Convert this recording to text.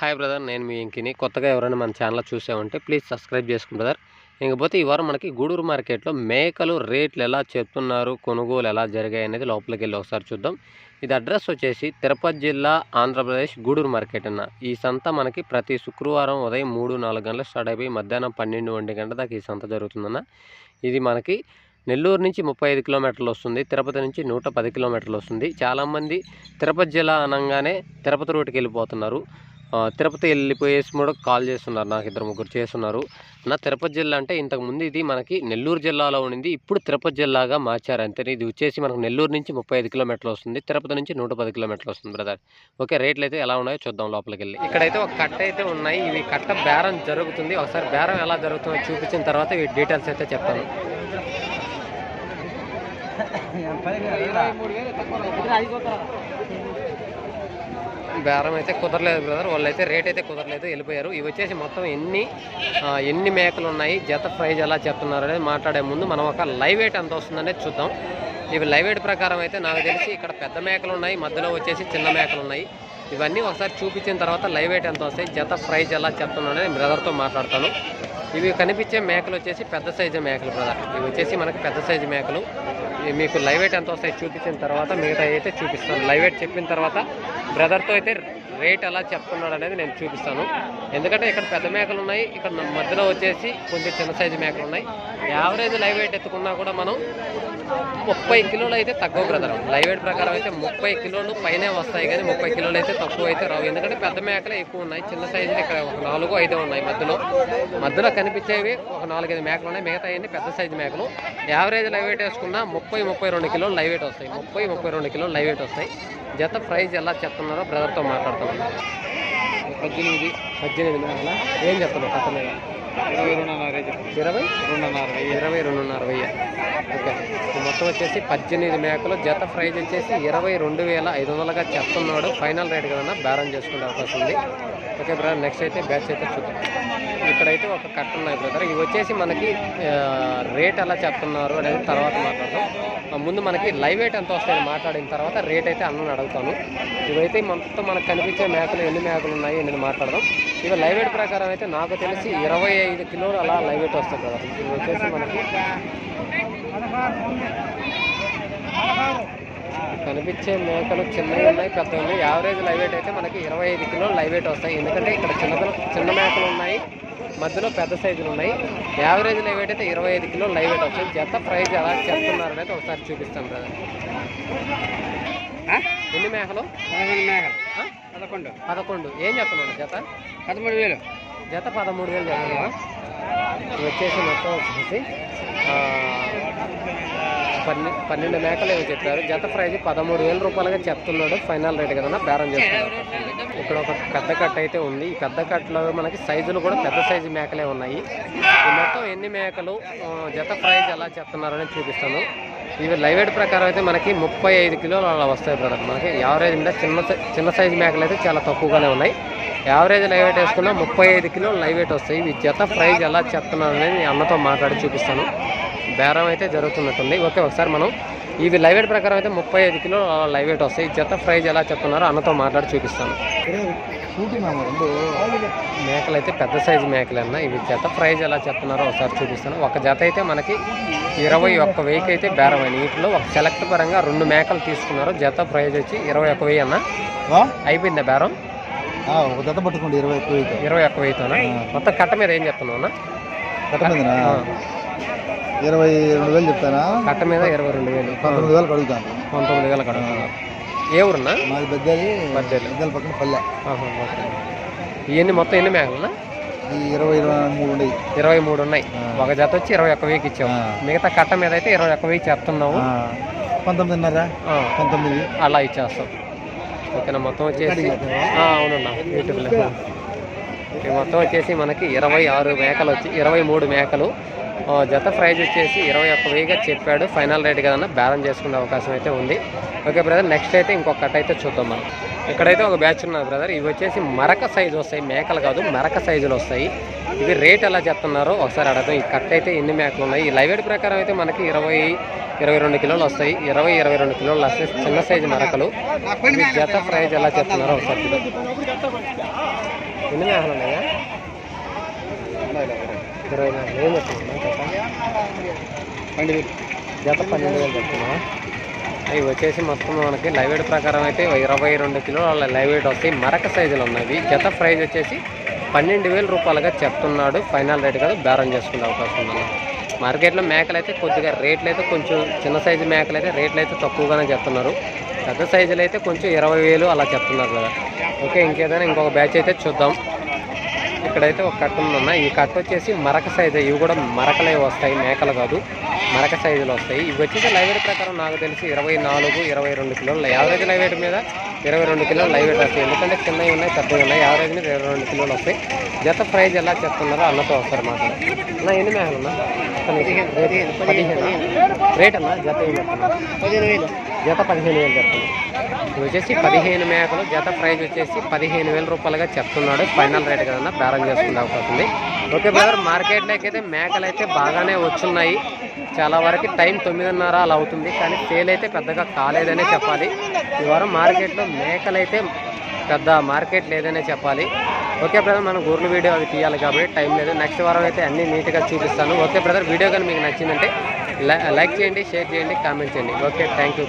Hi brother నేను మీ ఇంకిని కొత్తగా ఎవరైనా మన ఛానల్ చూసామంటే ప్లీజ్ సబ్స్క్రైబ్ చేసుకుని బ్రదర్. ఇంకపోతే ఈ వారం మనకి గూడూరు మార్కెట్లో మేకలు రేట్లు ఎలా చెప్తున్నారు కొనుగోలు ఎలా జరిగాయి అనేది లోపలికి వెళ్ళి ఒకసారి చూద్దాం. ఇది అడ్రస్ వచ్చేసి తిరుపతి జిల్లా ఆంధ్రప్రదేశ్ గూడూరు మార్కెట్ అన్న. ఈ సంత మనకి ప్రతి శుక్రవారం ఉదయం మూడు నాలుగు గంటల స్టార్ట్ అయిపోయి మధ్యాహ్నం పన్నెండు ఒంటి గంట దాకా ఈ సంత జరుగుతుందన్న. ఇది మనకి నెల్లూరు నుంచి ముప్పై ఐదు కిలోమీటర్లు వస్తుంది తిరుపతి నుంచి నూట పది కిలోమీటర్లు వస్తుంది. చాలామంది తిరుపతి జిల్లా అనగానే తిరుపతి రూట్కి వెళ్ళిపోతున్నారు. తిరుపతి వెళ్ళిపోయేసి కూడా కాల్ చేస్తున్నారు నాకు ఇద్దరు ముగ్గురు చేస్తున్నారు. నా తిరుపతి జిల్లా అంటే ఇంతకుముందు ఇది మనకి నెల్లూరు జిల్లాలో ఉండింది ఇప్పుడు తిరుపతి జిల్లాగా మార్చారు అంతే. ఇది వచ్చేసి మనకు నెల్లూరు నుంచి ముప్పై ఐదు కిలోమీటర్లు వస్తుంది తిరుపతి నుంచి నూట పది కిలోమీటర్లు వస్తుంది బ్రదర్ ఓకే రేట్లు అయితే ఎలా ఉన్నాయో చూద్దాం లోపలికి వెళ్ళి. ఇక్కడైతే ఒక కట్ట అయితే ఉన్నాయి ఇవి కట్ట బేరం జరుగుతుంది. ఒకసారి బేరం ఎలా జరుగుతుందో చూపించిన తర్వాత ఈ డీటెయిల్స్ అయితే చెప్తాను. బేరం అయితే కుదరలేదు బ్రదర్. వాళ్ళు అయితే రేట్ అయితే కుదరలేదు. వెళ్ళిపోయారు. ఇవి వచ్చేసి మొత్తం ఎన్ని ఎన్ని మేకలు ఉన్నాయి జత ప్రైజ్ ఎలా చెప్తున్నారు అనేది మాట్లాడే ముందు మనం ఒక లైవ్ వెయిట్ ఎంత వస్తుందనేది చూద్దాం. ఇవి లైవ్ వెయిట్ ప్రకారం అయితే నాకు తెలిసి ఇక్కడ పెద్ద మేకలు ఉన్నాయి మధ్యలో వచ్చేసి చిన్న మేకలు ఉన్నాయి. ఇవన్నీ ఒకసారి చూపించిన తర్వాత లైవ్ వెయిట్ ఎంత వస్తాయి జత ప్రైజ్ ఎలా చెప్తున్నాను అనేది బ్రదర్తో మాట్లాడతాను. ఇవి కనిపించే మేకలు వచ్చేసి పెద్ద సైజు మేకలు బ్రదర్ ఇవి వచ్చేసి మనకి పెద్ద సైజు మేకలు. ఇవి మీకు లైవ్ వెయిట్ ఎంత వస్తాయి చూపించిన తర్వాత మిగతా అయితే చూపిస్తాను. లైవ్ వెయిట్ చెప్పిన తర్వాత బ్రదర్తో అయితే రేట్ ఎలా చెప్తున్నాడు అనేది నేను చూపిస్తాను. ఎందుకంటే ఇక్కడ పెద్ద మేకలు ఉన్నాయి ఇక్కడ మధ్యలో వచ్చేసి కొంచెం చిన్న సైజు మేకలు ఉన్నాయి. యావరేజ్ లైవ్ వెయిట్ ఎత్తుకున్నా కూడా మనం ముప్పై కిలోలు అయితే తక్కువ బ్రదర్. లైవ్ వెయిట్ ప్రకారం అయితే ముప్పై కిలోలు పైనే వస్తాయి కానీ ముప్పై కిలోలు అయితే తక్కువ అయితే రావు. ఎందుకంటే పెద్ద మేకలే ఎక్కువ ఉన్నాయి. చిన్న సైజులు ఇక్కడ ఒక నాలుగు ఐదు ఉన్నాయి మధ్యలో. మధ్యలో కనిపించేవి ఒక నాలుగైదు మేకలు ఉన్నాయి. మిగతా అన్ని పెద్ద సైజు మేకలు. యావరేజ్ లైవ్ వెయిట్ వేసుకున్నా ముప్పై ముప్పై రెండు కిలోలు లైవ్ వెయిట్ వస్తాయి. ముప్పై ముప్పై రెండు కిలోలు లైవ్ వెయిట్ వస్తాయి. జత ప్రైజ్ ఎలా చెప్తున్నారో బ్రదర్తో మాట్లాడుతున్నాను పద్దెనిమిది. పద్దెనిమిది మేకల? ఏం చెప్తున్నారు కథ మీద ఇరవై? రెండున్నర ఇరవై. రెండున్నర వెయ్యి. ఓకే. మొత్తం వచ్చేసి పద్దెనిమిది మేకలు. జత ప్రైజ్ వచ్చేసి ఇరవై రెండు వేల ఐదు వందలుగా చెప్తున్నాడు. ఫైనల్ రేట్ కదన్నా బేరం చేసుకునే అవకాశం ఉంది. ఓకే బ్రదర్ నెక్స్ట్ అయితే బ్యాచ్ అయితే చూద్దాం. ఇక్కడైతే ఒక కట్ట ఉన్నాయి బ్రదర్. ఇవి వచ్చేసి మనకి రేట్ ఎలా చెప్తున్నారు అనేది తర్వాత మాట్లాడదాం. ముందు మనకి లైవ్ వెయిట్ ఎంత వస్తాయని మాట్లాడిన తర్వాత రేట్ అయితే అన్నని అడుగుతాను. ఇవైతే మొత్తం మనకు కనిపించే మేకలు ఎన్ని మేకలు ఉన్నాయి నేను మాట్లాడదాం. ఇవి లైవ్ వెయిట్ ప్రకారం అయితే నాకు తెలిసి ఇరవై ఐదు కిలోలు అలా లైవ్ వెయిట్ వస్తుంది కదా ఇవి వచ్చేసి మనకి కనిపించే మేకలు చిన్నవి ఉన్నాయి పెద్దవి ఉన్నాయి. యావరేజ్ లైవ్ వెయిట్ అయితే మనకి ఇరవై ఐదు కిలోలు లైవ్ వెయిట్ వస్తాయి. ఎందుకంటే ఇక్కడ చిన్న చిన్న మేకలు ఉన్నాయి మధ్యలో పెద్ద సైజులు ఉన్నాయి. యావరేజ్ లైవ్ వెయిట్ అయితే ఇరవై ఐదు కిలోలు లైవ్ వెయిట్ వస్తాయి జత ప్రైజ్ ఎలా చెప్తున్నారు అనేది ఒకసారి చూపిస్తాను బ్రదర్ ఎన్ని మేకలు? పదకొండు మేకలు? పదకొండు. పదకొండు. ఏం చెప్తున్నాను జత? పదమూడు వేలు. జత పదమూడు వేలు చెప్తున్నా ఇవి వచ్చేసి మొత్తం వచ్చేసి పన్నె పన్నెండు మేకలు ఏమో చెప్పారు. జత ప్రైజ్ పదమూడు వేల రూపాయలుగా చెప్తున్నాడు. ఫైనల్ రేట్ కదా బేరం చేస్తున్నాడు. ఇక్కడ ఒక పెద్ద కట్ట అయితే ఉంది. ఈ పెద్ద కట్టలో మనకి సైజులు కూడా పెద్ద సైజు మేకలే ఉన్నాయి. మొత్తం ఎన్ని మేకలు జత ప్రైజ్ ఎలా చెప్తున్నారని చూపిస్తాను. ఇవి లైవ్ వెయిట్ ప్రకారం అయితే మనకి ముప్పై ఐదు కిలోలు అలా వస్తాయి బ్రదర్. మనకి యావరేజ్ మీద చిన్న చిన్న సైజు మేకలు అయితే చాలా తక్కువగానే ఉన్నాయి. యావరేజ్ లైవ్ వెయిట్ వేసుకున్నా ముప్పై ఐదు కిలోలు లైవ్ వెయిట్ వస్తాయి. ఇవి జత ప్రైజ్ ఎలా చెప్తున్నారు అనేది నేను అన్నతో మాట్లాడి చూపిస్తాను. బేరం అయితే జరుగుతున్నట్టుంది. ఓకే ఒకసారి మనం ఇవి లైవ్ వెయిట్ ప్రకారం అయితే ముప్పై ఐదు కిలో లైవ్ వెయిట్ వస్తాయి. ఈ జత ప్రైజ్ ఎలా చెప్తున్నారో అన్నతో మాట్లాడి చూపిస్తాను. మేకలు అయితే పెద్ద సైజు మేకలు అన్న. ఇవి జత ప్రైజ్ ఎలా చెప్తున్నారో ఒకసారి చూపిస్తాను. ఒక జత అయితే మనకి ఇరవై ఒక్క వెయ్యికి అయితే బేరం అయిన వీటిలో ఒక సెలెక్ట్ పరంగా రెండు మేకలు తీసుకున్నారు. జత ప్రైజ్ వచ్చి ఇరవై ఒక్క వెయ్యి అన్న. అయిపోయిందా బేరం? ఒక జత పట్టుకోండి ఇరవై ఎక్కువ అయితే ఇరవై ఒక్క వెయ్యితోనా? మొత్తం కట్ట మీద ఏం చెప్తున్నావు అన్న? కట్ట మీదనా? ఇరవై రెండు వేలు చెప్తానా? కట్ట మీద ఇరవై రెండు వేలు. పంతొమ్మిది వేలకు అడుగుతాను పంతొమ్మిది వేలు కడుగుతున్నారు ఏ ఊరున్నా? మాది పెద్దది బద్దెలు. పెద్దల పక్కన పల్లె. ఇవన్నీ మొత్తం ఎన్ని మేకలన్నా ఇరవై మూడు ఉన్నాయి. ఇరవై మూడు ఉన్నాయి. ఒక జత వచ్చి ఇరవై ఒక్క వెయ్యికి ఇచ్చావు. ఆ. మిగతా కట్ట మీద అయితే ఇరవై ఒక్క వెయ్యి చెప్తున్నావు. పంతొమ్మిదిన్నర? పంతొమ్మిది. అలా ఇచ్చేస్తాం ఓకేనా? మొత్తం వచ్చేసి అవునన్నా యూట్యూబ్లో మొత్తం వచ్చేసి మనకి ఇరవై ఆరు మేకలు వచ్చి ఇరవై మూడు మేకలు. జత ప్రైజ్ వచ్చేసి ఇరవై ఒక్క వెయ్యిగా చెప్పాడు. ఫైనల్ రేట్ కదన్నా బ్యాలెన్స్ చేసుకునే అవకాశం అయితే ఉంది. ఓకే బ్రదర్ నెక్స్ట్ అయితే ఇంకొకటి అయితే చూద్దాం మనం. ఇక్కడైతే ఒక బ్యాచ్ ఉన్నారు బ్రదర్. ఇవి వచ్చేసి మరక సైజు వస్తాయి. మేకలు కాదు మరక సైజులు వస్తాయి. ఇవి రేట్ ఎలా చెప్తున్నారో ఒకసారి అడగదాం. ఈ కట్ అయితే ఎన్ని మేకలు ఉన్నాయి? ఈ లైవ్ ప్రకారం అయితే మనకి ఇరవై ఇరవై రెండు కిలోలు వస్తాయి. ఇరవై ఇరవై రెండు కిలోలు వస్తాయి. చిన్న సైజు మరకలు. ఇవి జత ప్రైజ్ ఎలా చెప్తున్నారో ఒకసారి ఎన్ని మేకలు ఉన్నాయా? ఇరవై నాలుగు. ఏం చెప్తున్నా జత జత పన్నెండు వేలు చెప్తున్నా ఇవి వచ్చేసి మొత్తం మనకి లైవ్ వెయిట్ ప్రకారం అయితే ఇరవై రెండు కిలోల లైవ్ వెయిట్ వస్తాయి. మరక సైజులు ఉన్నవి. జత ప్రైజ్ వచ్చేసి పన్నెండు వేల రూపాయలుగా చెప్తున్నాడు. ఫైనల్ రేట్ కదా బేరం చేసుకునే అవకాశం ఉందన్న మార్కెట్లో మేకలు అయితే కొద్దిగా రేట్లు అయితే కొంచెం చిన్న సైజు మేకలు అయితే రేట్లు అయితే తక్కువగానే చెప్తున్నారు. పెద్ద సైజులు అయితే కొంచెం ఇరవై వేలు అలా చెప్తున్నారు కదా. ఓకే ఇంకేదైనా ఇంకొక బ్యాచ్ అయితే చూద్దాం. ఇక్కడైతే ఒక కట్టలు ఉన్నాయి ఈ కట్ట వచ్చేసి మరక సైజు. ఇవి కూడా మరకలే వస్తాయి. మేకలు కాదు. మరక సైజులు వస్తాయి. ఇవి వచ్చేసి లైవ్ వెయిట్ ప్రకారం నాకు తెలిసి ఇరవై నాలుగు ఇరవై రెండు కిలోలు. యావరేజ్ లైవ్ వెయిట్ మీద ఇరవై రెండు కిలోలు లైవ్ వెయిట్ వస్తాయి. ఎందుకంటే చిన్నవి ఉన్నాయి పెద్దవి ఉన్నాయి. యావరేజ్ మీద ఇరవై రెండు కిలోలు వస్తాయి. జత ప్రైజ్ ఎలా చెప్తున్నారో అన్నతో వస్తారు మాట అన్న ఎన్ని మేకలు అన్న పదిహేను. రేట్ అన్న జత ఏమి పదిహేను వేలు జత పదిహేను వేలు చెప్తున్నాడు. ఇది వచ్చేసి పదిహేను మేకలు జత ప్రైజ్ వచ్చేసి పదిహేను వేల రూపాయలుగా చెప్తున్నాడు. ఫైనల్ రేట్ కదన్నా బేరం చేసుకునే అవకాశం ఉంది ఓకే బ్రదర్ మార్కెట్లోకి అయితే మేకలు అయితే బాగానే వచ్చున్నాయి. చాలా వరకు టైం తొమ్మిదిన్నర అలా అవుతుంది కానీ సేల్ అయితే పెద్దగా కాలేదనే చెప్పాలి. ఈ వారం మార్కెట్లో మేకలు అయితే పెద్ద మార్కెట్ లేదనే చెప్పాలి. ఓకే బ్రదర్ మనం గూర్లు వీడియో అవి తీయాలి కాబట్టి టైం లేదు. నెక్స్ట్ వారం అయితే అన్ని నీట్గా చూపిస్తాను. ఓకే బ్రదర్ వీడియో కానీ మీకు నచ్చిందంటే లై- లైక్ చేయండి షేర్ చేయండి కామెంట్ చేయండి. Okay thank you.